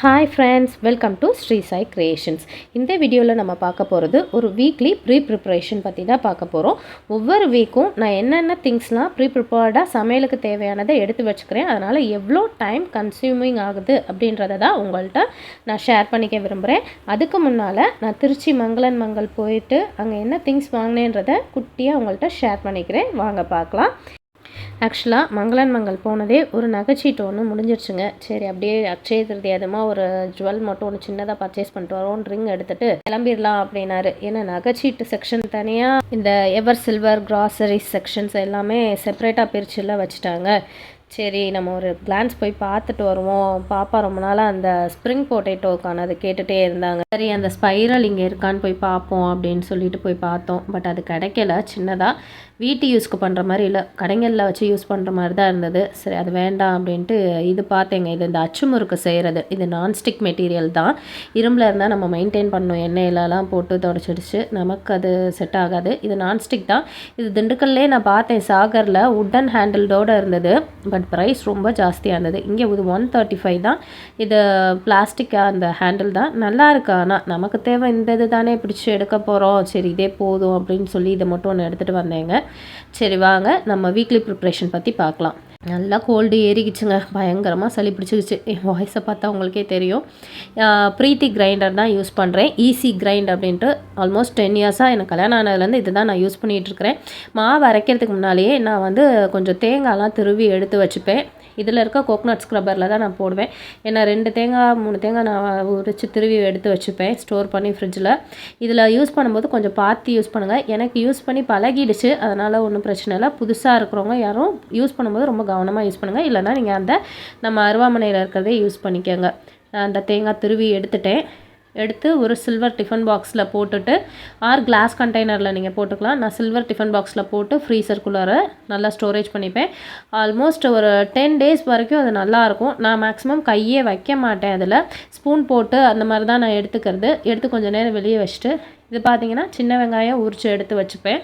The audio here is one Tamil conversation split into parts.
Hi friends welcome to Sri Sai Creations இந்த வீடியோவில் நம்ம பார்க்க போகிறது ஒரு வீக்லி ப்ரீ ப்ரிப்ரேஷன் பற்றி தான் பார்க்க போகிறோம் ஒவ்வொரு வீக்கும் நான் என்னென்ன திங்ஸ்லாம் ப்ரீ ப்ரிப்பேர்டாக சமையலுக்கு தேவையானதை எடுத்து வச்சுக்கிறேன். அதனால் எவ்வளோ டைம் கன்சியூமிங் ஆகுது அப்படின்றத தான் உங்கள்கிட்ட நான் ஷேர் பண்ணிக்க விரும்புகிறேன் அதுக்கு முன்னால் நான் திருச்சி மங்களன் மங்கள் போயிட்டு அங்கே என்ன திங்ஸ் வாங்கினேன்றதை குட்டியாக உங்கள்கிட்ட ஷேர் பண்ணிக்கிறேன். வாங்க பார்க்கலாம். ஆக்சுவலாக மங்களன் மங்கள் போனதே ஒரு நகைச்சீட்டு ஒன்று முடிஞ்சிருச்சுங்க. சரி அப்படியே அக்ஷய திருதியாதமா ஒரு ஜுவல் மட்டும் ஒன்று சின்னதாக பர்ச்சேஸ் பண்ணிட்டு வரோம் ரிங் எடுத்துட்டு கிளம்பிடலாம் அப்படின்னாரு. ஏன்னா நகைச்சீட்டு செக்ஷன் தனியாக இந்த எவர் சில்வர் கிராசரிஸ் செக்ஷன்ஸ் எல்லாமே செப்பரேட்டாக பிரிச்சுலாம் வச்சுட்டாங்க. சரி நம்ம ஒரு கிளான்ஸ் போய் பார்த்துட்டு வருவோம். பாப்பா ரொம்ப நாளாக அந்த ஸ்ப்ரிங் பொட்டேட்டோக்கான அதை கேட்டுகிட்டே இருந்தாங்க. சரி அந்த ஸ்பைரல் இங்கே இருக்கான்னு போய் பார்ப்போம் அப்படின்னு சொல்லிட்டு போய் பார்த்தோம். பட் அது கிடைக்கல சின்னதாக வீட்டு யூஸ்க்கு பண்ணுற மாதிரி இல்லை. கடைகளில் வச்சு யூஸ் பண்ணுற மாதிரி தான் இருந்தது. சரி அது வேண்டாம் அப்படின்ட்டு இது பார்த்தேங்க. இது இந்த அச்சு முறுக்கு செய்கிறது இது நான்ஸ்டிக் மெட்டீரியல் தான். இரும்பில் இருந்தால் நம்ம மெயின்டைன் பண்ணணும். எண்ணெயிலலாம் போட்டு தொடச்சிடுச்சு. நமக்கு அது செட் ஆகாது. இது நான்ஸ்டிக் தான். இது திண்டுக்கல்லே நான் பார்த்தேன் சாகரில் உட்டன் ஹேண்டில்டோடு இருந்தது. பட் ப்ரைஸ் ரொம்ப ஜாஸ்தியாக இருந்தது இங்கே இது ஒன் தேர்ட்டி ஃபைவ் தான். இது பிளாஸ்டிக்காக அந்த ஹேண்டில் தான். நல்லா இருக்கு. ஆனால் நமக்கு தேவை இந்த இது தானே பிடிச்சி எடுக்க போகிறோம் சரி இதே போதும் அப்படின்னு சொல்லி இதை மட்டும் ஒன்று எடுத்துகிட்டு வந்தேங்க. சரி வாங்க. நம்ம வீக்லி ப்ரிப்ரேஷன் பற்றி பார்க்கலாம். நல்லா கோல்டு ஏறிக்கிச்சுங்க. பயங்கரமாக சளி பிடிச்சிக்கிச்சு என் வாய்ஸை பார்த்தா உங்களுக்கே தெரியும். ப்ரீத்தி கிரைண்டர் தான் யூஸ் பண்ணுறேன் ஈஸி கிரைண்ட் அப்படின்ட்டு ஆல்மோஸ்ட் டென் இயர்ஸாக எனக்கு கல்யாணம் ஆனதுலேருந்து இது தான் நான் யூஸ் பண்ணிகிட்ருக்கிறேன். மாவு அரைக்கிறதுக்கு முன்னாலேயே நான் வந்து கொஞ்சம் தேங்காய்லாம் திருவி எடுத்து வச்சுப்பேன். இதில் இருக்க கோக்னட் ஸ்க்ரப்பரில் தான் நான் போடுவேன். ஏன்னா ரெண்டு தேங்காய் மூணு தேங்காய் நான் உரிச்சு திருவி எடுத்து வச்சுப்பேன். ஸ்டோர் பண்ணி ஃப்ரிட்ஜில் இதில் யூஸ் பண்ணும்போது கொஞ்சம் பார்த்து யூஸ் பண்ணுங்கள் எனக்கு யூஸ் பண்ணி பழகிடுச்சு. அதனால் ஒன்றும் பிரச்சனை இல்லை. புதுசாக இருக்கிறவங்க யாரும் யூஸ் பண்ணும்போது ரொம்ப கவனமாக யூஸ் பண்ணுங்கள் இல்லைனா நீங்கள் அந்த நம்ம அருவாமனையில் இருக்கிறதே யூஸ் பண்ணிக்கோங்க. அந்த தேங்காய் திருவி எடுத்துட்டேன். எடுத்து ஒரு சில்வர் டிஃபன் பாக்ஸில் போட்டுட்டு ஆர் கிளாஸ் கண்டெய்னரில் நீங்கள் போட்டுக்கலாம். நான் சில்வர் டிஃபன் பாக்ஸில் போட்டு ஃப்ரீசர்க்குள்ளார நல்லா ஸ்டோரேஜ் பண்ணிப்பேன். ஆல்மோஸ்ட் ஒரு டென் டேஸ் வரைக்கும் அது நல்லாயிருக்கும் நான் மேக்ஸிமம் கையே வைக்க மாட்டேன் அதில். ஸ்பூன் போட்டு அந்த மாதிரி தான் நான் எடுத்துக்கிறது. எடுத்து கொஞ்சம் நேரம் வெளியே வச்சுட்டு இது பார்த்திங்கன்னா சின்ன வெங்காயம் உரித்து எடுத்து வச்சுப்பேன்.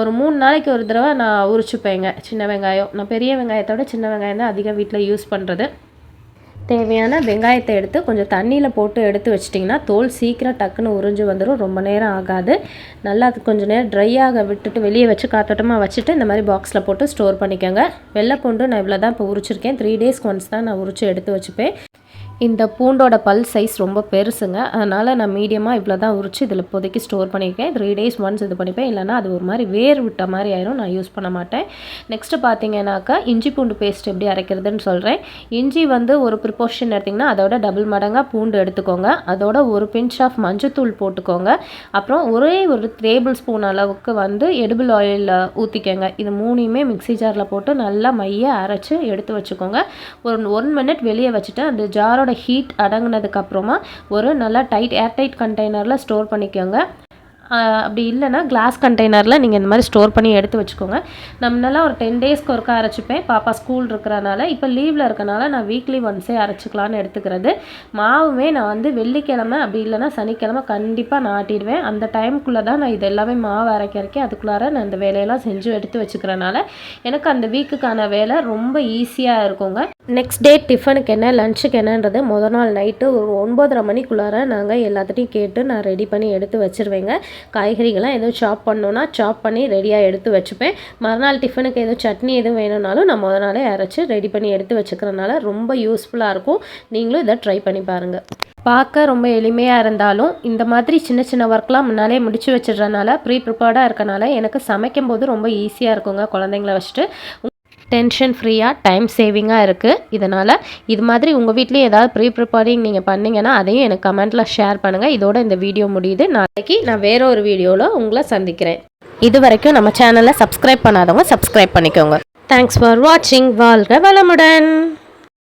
ஒரு மூணு நாளைக்கு ஒரு தடவை நான் உரிச்சுப்பேங்க. சின்ன வெங்காயம். நான் பெரிய வெங்காயத்தோட சின்ன வெங்காயம் தான் அதிகம் வீட்டில் யூஸ் பண்ணுறது தேவையான வெங்காயத்தை எடுத்து கொஞ்சம் தண்ணியில் போட்டு எடுத்து வச்சிட்டிங்கன்னா தோல் சீக்கிரம் டக்குன்னு உறிஞ்சு வந்துடும் ரொம்ப நேரம் ஆகாது. நல்லா அது கொஞ்சம் நேரம் ட்ரை ஆக விட்டுட்டு வெளியே வச்சு காத்தோட்டமாக வச்சுட்டு இந்த மாதிரி பாக்ஸில் போட்டு ஸ்டோர் பண்ணிக்கோங்க. வெள்ளைப்பூண்டு நான் இவ்வளோ தான் இப்போ உரிச்சிருக்கேன். த்ரீ டேஸ்க்கு ஒன்ஸ் தான் நான் உரிச்சு எடுத்து வச்சுப்பேன். இந்த பூண்டோட பல் சைஸ் ரொம்ப பெருசுங்க. அதனால் நான் மீடியமாக இவ்வளோ தான் உரிச்சு இதில் இப்போதைக்கு ஸ்டோர் பண்ணியிருக்கேன். த்ரீ டேஸ் ஒன்ஸ் இது பண்ணிப்பேன். இல்லைனா அது ஒரு மாதிரி வேர் விட்ட மாதிரி ஆயிரும். நான் யூஸ் பண்ண மாட்டேன். நெக்ஸ்ட்டு பார்த்தீங்கன்னாக்கா இஞ்சி பூண்டு பேஸ்ட் எப்படி அரைக்கிறதுன்னு சொல்கிறேன் இஞ்சி வந்து ஒரு ப்ரிப்போர்ஷன் எடுத்திங்கன்னா அதோட டபுள் மடங்காக பூண்டு எடுத்துக்கோங்க. அதோட ஒரு பிஞ்ச் ஆஃப் மஞ்சத்தூள் போட்டுக்கோங்க. அப்புறம் ஒரே ஒரு டேபிள் ஸ்பூன் அளவுக்கு வந்து எடுபிள் ஆயிலில் ஊற்றிக்கோங்க இது மூணையுமே மிக்சி ஜாரில் போட்டு நல்லா மைய அரைச்சி எடுத்து வச்சுக்கோங்க. ஒரு ஒன் மினிட் வெளியே வச்சுட்டு அந்த ஜாரோட அதோட ஹீட் அடங்கினதுக்கப்புறமா ஒரு நல்லா டைட் ஏர்டைட் கண்டெய்னரில் ஸ்டோர் பண்ணிக்கோங்க. அப்படி இல்லைனா கிளாஸ் கண்டெய்னரில் நீங்கள் இந்த மாதிரி ஸ்டோர் பண்ணி எடுத்து வச்சுக்கோங்க. நம்மளால ஒரு டென் டேஸ்க்கு ஒருக்கா அரைச்சிப்பேன். பாப்பா ஸ்கூல் இருக்கிறனால இப்போ லீவில் இருக்கனால நான் வீக்லி ஒன்ஸே அரைச்சிக்கலான்னு எடுத்துக்கிறது. மாவுமே நான் வந்து வெள்ளிக்கிழமை அப்படி இல்லைனா சனிக்கிழமை கண்டிப்பாக நாட்டிடுவேன் அந்த டைமுக்குள்ளே தான் நான் இது எல்லாமே மாவு அரைக்க அரைக்க அதுக்குள்ளார நான் இந்த வேலையெல்லாம் செஞ்சு எடுத்து வச்சுக்கிறனால எனக்கு அந்த வீக்குக்கான வேலை ரொம்ப ஈஸியாக இருக்குங்க. நெக்ஸ்ட் டே டிஃபனுக்கு என்ன லஞ்சுக்கு என்னன்றது முதல் நாள் நைட்டு ஒரு ஒன்பதரை மணிக்குள்ளார நாங்கள் எல்லாத்துட்டையும் கேட்டு நான் ரெடி பண்ணி எடுத்து வச்சுருவேங்க. காய்கறிகள்லாம் எதுவும் சாப் பண்ணோன்னா சாப் பண்ணி ரெடியாக எடுத்து வச்சுப்பேன். மறுநாள் டிஃபனுக்கு எதுவும் சட்னி எதுவும் வேணும்னாலும் நான் முதல் நாளே அரைச்சி ரெடி பண்ணி எடுத்து வச்சுக்கிறனால ரொம்ப யூஸ்ஃபுல்லாக இருக்கும். நீங்களும் இதை ட்ரை பண்ணி பாருங்கள் பார்க்க ரொம்ப எளிமையாக இருந்தாலும் இந்த மாதிரி சின்ன சின்ன ஒர்க்லாம் முன்னாலே முடிச்சு வச்சிடுறதுனால ப்ரீ ப்ரிப்பேர்டாக இருக்கனால எனக்கு சமைக்கும் போது ரொம்ப ஈஸியாக இருக்குங்க குழந்தைங்கள வச்சுட்டு. டென்ஷன் ஃப்ரீயாக டைம் சேவிங்காக இருக்குது இதனால் இது மாதிரி உங்கள் வீட்லேயும் ஏதாவது ப்ரீ ப்ரிப்பேரிங் நீங்கள் பண்ணிங்கன்னா அதையும் எனக்கு கமெண்ட்டில் ஷேர் பண்ணுங்கள் இதோட இந்த வீடியோ முடியுது. நாளைக்கு நான் வேற ஒரு வீடியோவில் உங்களை சந்திக்கிறேன். இது வரைக்கும் நம்ம சேனலை சப்ஸ்கிரைப் பண்ணாதவங்க சப்ஸ்கிரைப் பண்ணிக்கோங்க. தேங்க்ஸ் ஃபார் வாட்சிங் வாழ்க வளமுடன்.